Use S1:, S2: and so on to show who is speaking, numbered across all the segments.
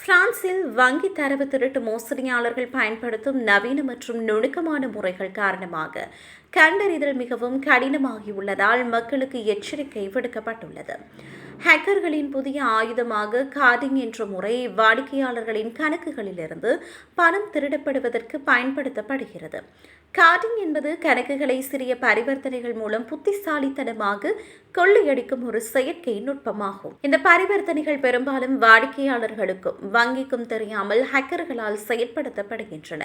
S1: பிரான்சில் வங்கி தரவு திருட்டு மோசடியாளர்கள் பயன்படுத்தும் நவீன மற்றும் நுணுக்கமான முறைகள் காரணமாக கண்டறிதல் மிகவும் கடினமாகியுள்ளதால் மக்களுக்கு எச்சரிக்கை விடுக்கப்பட்டுள்ளது. ஹேக்கர்களின் புதிய ஆயுதமாக காதிங் என்ற முறை வாடிக்கையாளர்களின் கணக்குகளிலிருந்து பணம் திருடப்படுவதற்கு பயன்படுத்தப்படுகிறது. கார்டிங் என்பது கணக்குகளை சிறிய பரிவர்த்தனைகள் மூலம் புத்திசாலித்தனமாக கொள்ளையடிக்கும் ஒரு செயற்கை நுட்பமாகும். இந்த பரிவர்த்தனைகள் பெரும்பாலும் வாடிக்கையாளர்களுக்கும் வங்கிக்கும் தெரியாமல் ஹேக்கர்களால் செயற்படுத்தப்படுகின்றன.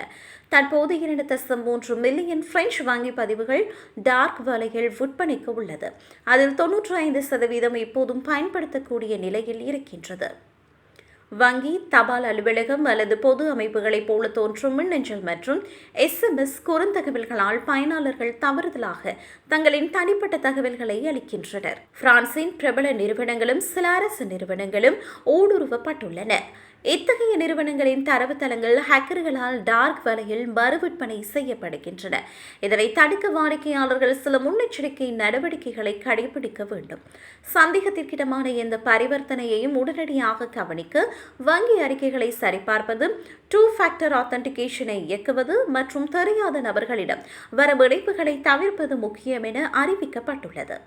S1: தற்போது இரண்டு தசம் மூன்று மில்லியன் பிரெஞ்சு வங்கி பதிவுகள் டார்க் வலைகள் விற்பனைக்கு உள்ளது. அதில் தொன்னூற்றி ஐந்து சதவீதம் இப்போதும் பயன்படுத்தக்கூடிய நிலையில் இருக்கின்றது. வங்கி தபால் அலுவலகம் அல்லது பொது அமைப்புகளைப் போல தோன்றும் மின்னஞ்சல் மற்றும் எஸ்எம்எஸ் குறுந்தகவல்களால் பயனாளர்கள் தவறுதலாக தங்களின் தனிப்பட்ட தகவல்களை அளிக்கின்றனர். பிரான்சின் பிரபல நிறுவனங்களும் சில அரசு நிறுவனங்களும் ஊடுருவப்பட்டுள்ளன. இத்தகைய நிறுவனங்களின் தரவுத்தளங்கள் ஹேக்கர்களால் டார்க் வலையில் மறுவிற்பனை செய்யப்படுகின்றன. இதனை தடுக்க வாடிக்கையாளர்கள் சில முன்னெச்சரிக்கை நடவடிக்கைகளை கடைபிடிக்க வேண்டும். சந்தேகத்திற்கிடமான எந்த பரிவர்த்தனையையும் உடனடியாக கவனிக்க வங்கி அறிக்கைகளை சரிபார்ப்பது டூ ஃபேக்டர் ஆத்தன்டிகேஷனை இயக்குவது மற்றும் தெரியாத நபர்களிடம் வரும் இணைப்புகளை தவிர்ப்பது முக்கியம் என அறிவிக்கப்பட்டுள்ளது.